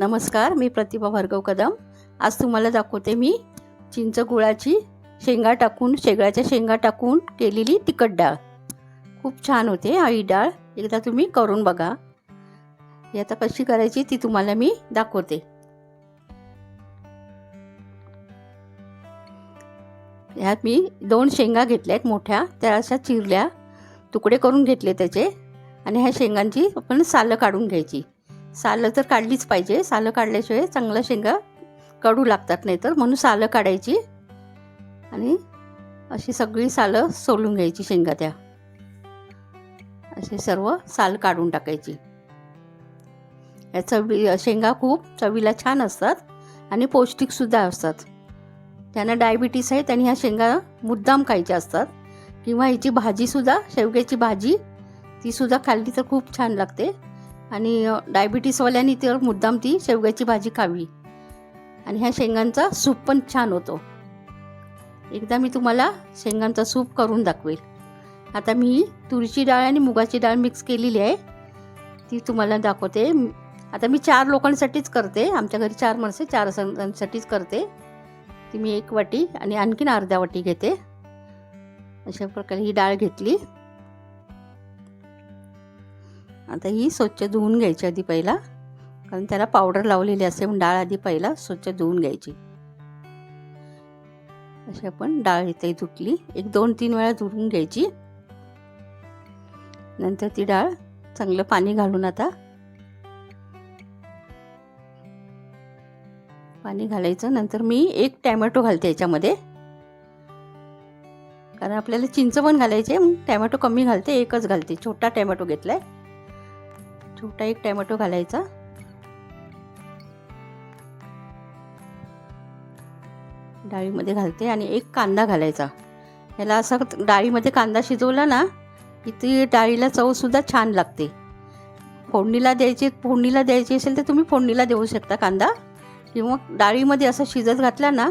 नमस्कार मी प्रतिभा भार्गव कदम. आज तुम्हाला दाखवते मी चिंच गुळाची शेंगा टाकून शेगळ्याच्या शेंगा टाकून केलेली तिखट डाळ. खूप छान होते आई डाळ. एकदा तुम्ही करून बघा. ही आता कशी करायची ती तुम्हाला मी दाखवते. ह्यात मी दोन शेंगा घेतल्या आहेत मोठ्या त्या अशा चिरल्या तुकडे करून घेतले त्याचे. आणि ह्या शेंगांची आपण सालं काढून घ्यायची. सालं तर काढलीच पाहिजे. सालं काढल्याशिवाय चांगल्या शेंगा काढू लागतात नाही तर. म्हणून सालं काढायची आणि अशी सगळी सालं सोलून घ्यायची शेंगा त्या. असे सर्व साल काढून टाकायची. या चवी शेंगा खूप चवीला छान असतात आणि पौष्टिकसुद्धा असतात. त्यांना डायबिटीस आहे त्यांनी ह्या शेंगा मुद्दाम खायच्या असतात. किंवा ह्याची भाजीसुद्धा शेवग्याची भाजी तीसुद्धा खाल्ली तर खूप छान लागते. आणि डायबिटीसवाल्यांनी तर मुद्दाम ती शेवग्याची भाजी खावी. आणि ह्या शेंगांचा सूप पण छान होतो. एकदा मी तुम्हाला शेंगांचा सूप करून दाखवेल. आता मी तुरीची डाळ आणि मुगाची डाळ मिक्स केलेली आहे. ती तुम्हाला दाखवते. आता मी चार लोकांसाठीच करते. आमच्या घरी चार माणसे चार जणांसाठीच करते. ती मी एक वाटी आणि आणखीन अर्ध्या वाटी घेते. अशा प्रकारे ही डाळ घेतली. आता ही स्वच्छ धुवून घ्यायची आधी पहिला. कारण त्याला पावडर लावलेली असते म्हणून डाळ आधी पहिला स्वच्छ धुवून घ्यायची. अशी आपण डाळ इथे धुतली. एक दोन तीन वेळा धुवून घ्यायची. नंतर ती डाळ चांगलं पाणी घालून आता. पाणी घालायचं. नंतर मी एक टॅमॅटो घालते याच्यामध्ये. कारण आपल्याला चिंच पण घालायचे टॅमॅटो कमी घालते. एकच घालते. छोटा टॅमॅटो घेतलाय. छोटा एक टॅमॅटो घालायचा. डाळीमध्ये घालते आणि एक कांदा घालायचा. ह्याला असं डाळीमध्ये कांदा शिजवला ना की ती डाळीला चवसुद्धा छान लागते. फोडणीला द्यायची फोडणीला द्यायची असेल तर तुम्ही फोडणीला देऊ शकता कांदा. किंवा डाळीमध्ये असं शिजत घातला ना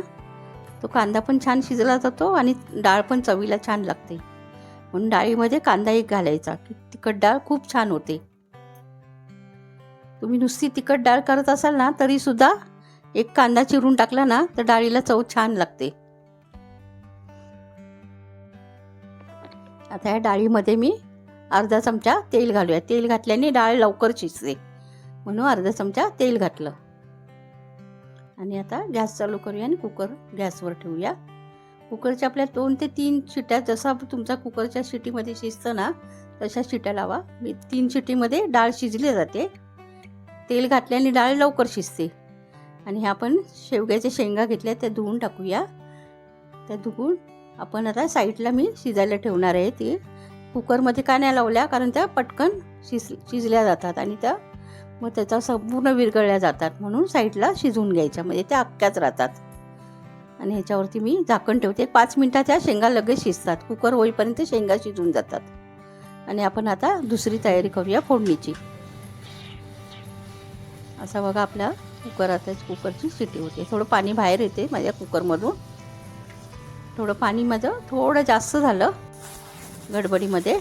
तो कांदा पण छान शिजला जातो आणि डाळ पण चवीला छान लागते. म्हणून डाळीमध्ये कांदा एक घालायचा. की तिखट डाळ खूप छान होते. तुम्ही नुसती तिखट डाळ करत असाल ना तरीसुद्धा एक कांदा चिरून टाकला ना तर डाळीला चव छान लागते. आता या डाळीमध्ये मी अर्धा चमचा तेल घालूया. तेल घातल्याने डाळ लवकर शिजते. म्हणून अर्धा चमचा तेल घातलं. आणि आता गॅस चालू करूया आणि कुकर गॅसवर ठेवूया. कुकरच्या आपल्या दोन ते तीन शिट्या जसा तुमचा कुकरच्या शिटीमध्ये शिजतं ना तशा शिट्या लावा. मी तीन शिटीमध्ये डाळ शिजली जाते. तेल घातल्याने डाळ लवकर शिजते. आणि ह्या आपण शेवग्याच्या शेंगा घेतल्या त्या धुवून टाकूया. त्या धुवून आपण आता साईडला मी शिजायला ठेवणार आहे ते. कुकरमध्ये का नाही लावल्या कारण त्या पटकन शिज शिजल्या जातात आणि त्या मग त्याचा संपूर्ण विरघळल्या जातात. म्हणून साईडला शिजवून घ्यायच्या म्हणजे त्या अक्क्याच राहतात. आणि ह्याच्यावरती मी झाकण ठेवते. पाच मिनटात त्या शेंगा लगेच शिजतात. कुकर होईपर्यंत शेंगा शिजून जातात. आणि आपण आता दुसरी तयारी करूया फोडणीची. असा बघा आपल्या कुकरातच कुकरची शिटी होते. थोडं पाणी बाहेर येते माझ्या कुकरमधून. थोडं पाणी माझं थोडं जास्त झालं गडबडीमध्ये.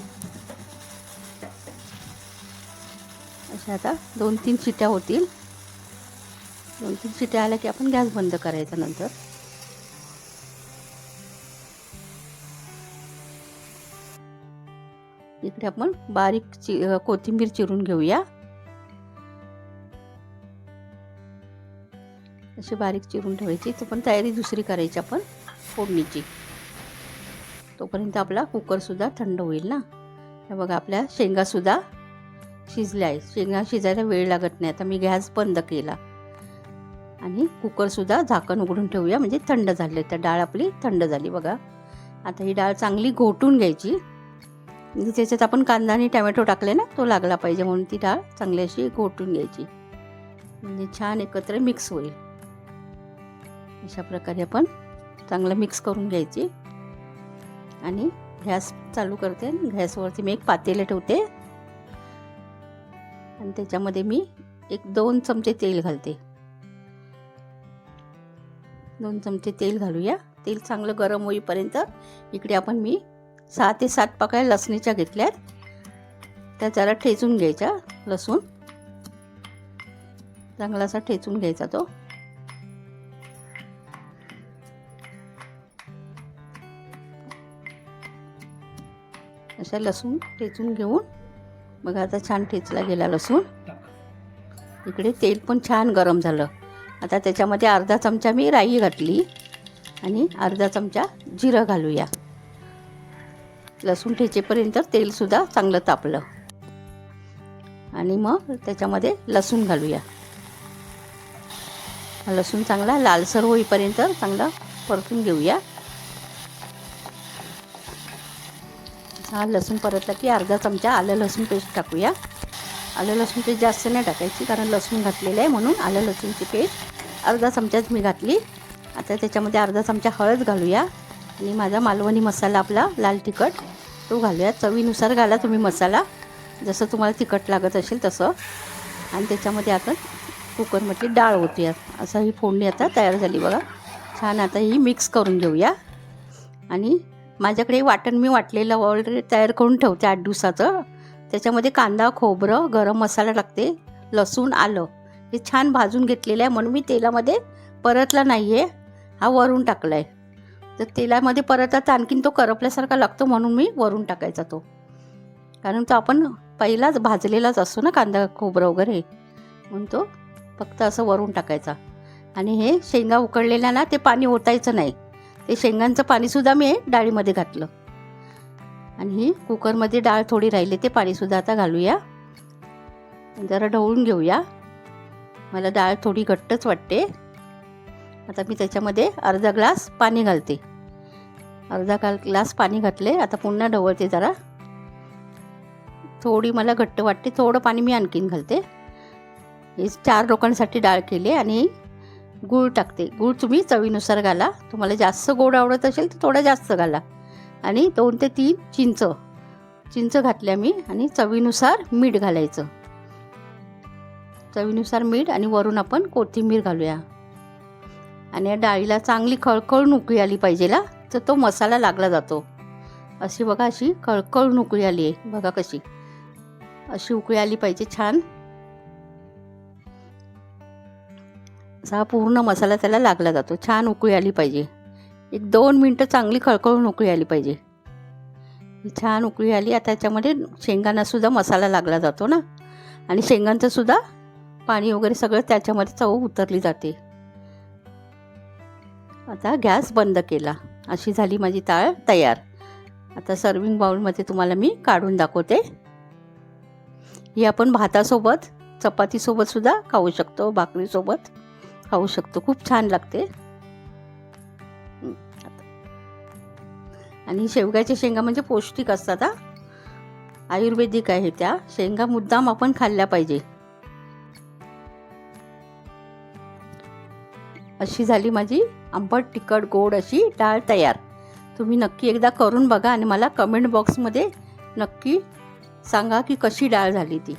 अशा आता दोन तीन शिट्या होतील. दोन तीन शिट्या आल्या की आपण गॅस बंद करायचा नंतर. इकडे आपण बारीक चि कोथिंबीर चिरून घेऊया. अशी बारीक चिरून ठेवायची. तो पण तयारी दुसरी करायची आपण फोडणीची. तोपर्यंत आपला कुकरसुद्धा थंड होईल ना. हे बघा आपल्या शेंगासुद्धा शिजल्या आहे शेंगा शिजायला वेळ लागत नाही. आता मी गॅस बंद केला. आणि कुकरसुद्धा झाकण उघडून ठेवूया. म्हणजे थंड झाले तर डाळ आपली थंड झाली बघा. आता ही डाळ चांगली घोटून घ्यायची. म्हणजे त्याच्यात आपण कांदा आणि टमॅटो टाकले ना तो लागला पाहिजे म्हणून ती डाळ चांगली अशी घोटून घ्यायची. म्हणजे छान एकत्र मिक्स होईल. अशा प्रकारे आपण चांगलं मिक्स करून घ्यायची. आणि गॅस चालू करते गॅसवरती मी एक पातेलं ठेवते. आणि त्याच्यामध्ये मी एक दोन चमचे तेल घालते. दोन चमचे तेल घालूया. तेल चांगलं गरम होईपर्यंत इकडे आपण मी सहा ते सात पाकळ्या लसणीच्या घेतल्यात. त्या जरा ठेचून घ्यायच्या लसूण. चांगला असा ठेचून घ्यायचा तो. असा लसूण ठेचून घेऊन बघा आता छान ठेचला गेला लसूण. इकडे तेल पण छान गरम झालं. आता त्याच्यामध्ये अर्धा चमचा मी राई घातली आणि अर्धा चमचा जिरं घालूया. लसूण ठेचेपर्यंत तेलसुद्धा चांगलं तापलं. आणि मग त्याच्यामध्ये लसूण घालूया. लसूण चांगला लालसर होईपर्यंत चांगला परतून घेऊया. हा लसूण परतला की अर्धा चमचा आलं लसूण पेस्ट टाकूया. आलं लसूण पेस्ट जास्त नाही टाकायची कारण लसूण घातलेलं आहे म्हणून आलं लसूणची पेस्ट. अर्धा चमचाच मी घातली. आता त्याच्यामध्ये अर्धा चमचा हळद घालूया. आणि माझा मालवणी मसाला आपला लाल तिखट तो घालूया. चवीनुसार घाला तुम्ही मसाला. जसं तुम्हाला तिखट लागत असेल तसं. आणि त्याच्यामध्ये आता कुकरमधली डाळ होती असं ही फोडणी आता तयार झाली बघा. छान आता ही मिक्स करून घेऊया. आणि माझ्याकडे वाटण मी वाटलेलं ऑलरेडी तयार करून ठेवते आठ दिवसाचं. त्याच्यामध्ये कांदा खोबरं गरम मसाला टाकते. लसूण आलं. हे छान भाजून घेतलेलं आहे म्हणून मी तेलामध्ये परतला नाही आहे हा वरून टाकला आहे तर तेलामध्ये परतला आणखीन तो करपल्यासारखा लागतो म्हणून मी वरून टाकायचा तो. कारण तो आपण पहिलाच भाजलेलाच असतो ना कांदा खोबरं वगैरे. म्हणून तो फक्त असं वरून टाकायचा. आणि हे शेंगा उकडलेल्या ना ते पाणी ओतायचं नाही. ते शेंगांचं पाणीसुद्धा मी डाळीमध्ये घातलं. आणि ही कुकरमध्ये डाळ थोडी राहिली ते पाणीसुद्धा आता घालूया. जरा ढवळून घेऊया. मला डाळ थोडी घट्टच वाटते. आता मी त्याच्यामध्ये अर्धा ग्लास पाणी घालते. अर्धा ग्लास पाणी घातले आता पुन्हा ढवळते जरा. थोडी मला घट्ट वाटते थोडं पाणी मी आणखीन घालते. हे चार लोकांसाठी डाळ केली आणि गूळ टाकते. गूळ तुम्ही चवीनुसार घाला. तुम्हाला जास्त गोड आवडत असेल तर थोडा जास्त घाला. आणि दोन ते तीन चिंच. चिंच घातल्या मी आणि चवीनुसार मीठ घालायचं. चवीनुसार मीठ आणि वरून आपण कोथिंबीर घालूया. आणि या डाळीला चांगली खळखळून उकळी आली पाहिजेला तर तो मसाला लागला जातो. अशी बघा अशी खळखळून उकळी आली आहे. बघा कशी. अशी उकळी आली पाहिजे छान. असा हा पूर्ण मसाला त्याला लागला जातो. छान उकळी आली पाहिजे. एक दोन मिनटं चांगली खळखळून उकळी आली पाहिजे. छान उकळी आली. आता त्याच्यामध्ये शेंगांनासुद्धा मसाला लागला जातो ना? आणि शेंगांचंसुद्धा पाणी वगैरे सगळं त्याच्यामध्ये चव उतरली जाते. आता गॅस बंद केला. अशी झाली माझी ताळ तयार. आता सर्विंग बाउलमध्ये तुम्हाला मी काढून दाखवते. ही आपण भातासोबत चपातीसोबतसुद्धा खाऊ शकतो भाकरीसोबत. खाऊ शकतो. खूप छान लागते. आणि शेवग्याच्या शेंगा म्हणजे पौष्टिक असतात हा. आयुर्वेदिक आहे त्या. शेंगा मुद्दाम आपण खाल्ल्या पाहिजे. अशी झाली माझी आंबट तिखट गोड अशी डाळ तयार. तुम्ही नक्की एकदा करून बघा आणि मला कमेंट बॉक्समध्ये नक्की सांगा की कशी डाळ झाली ती.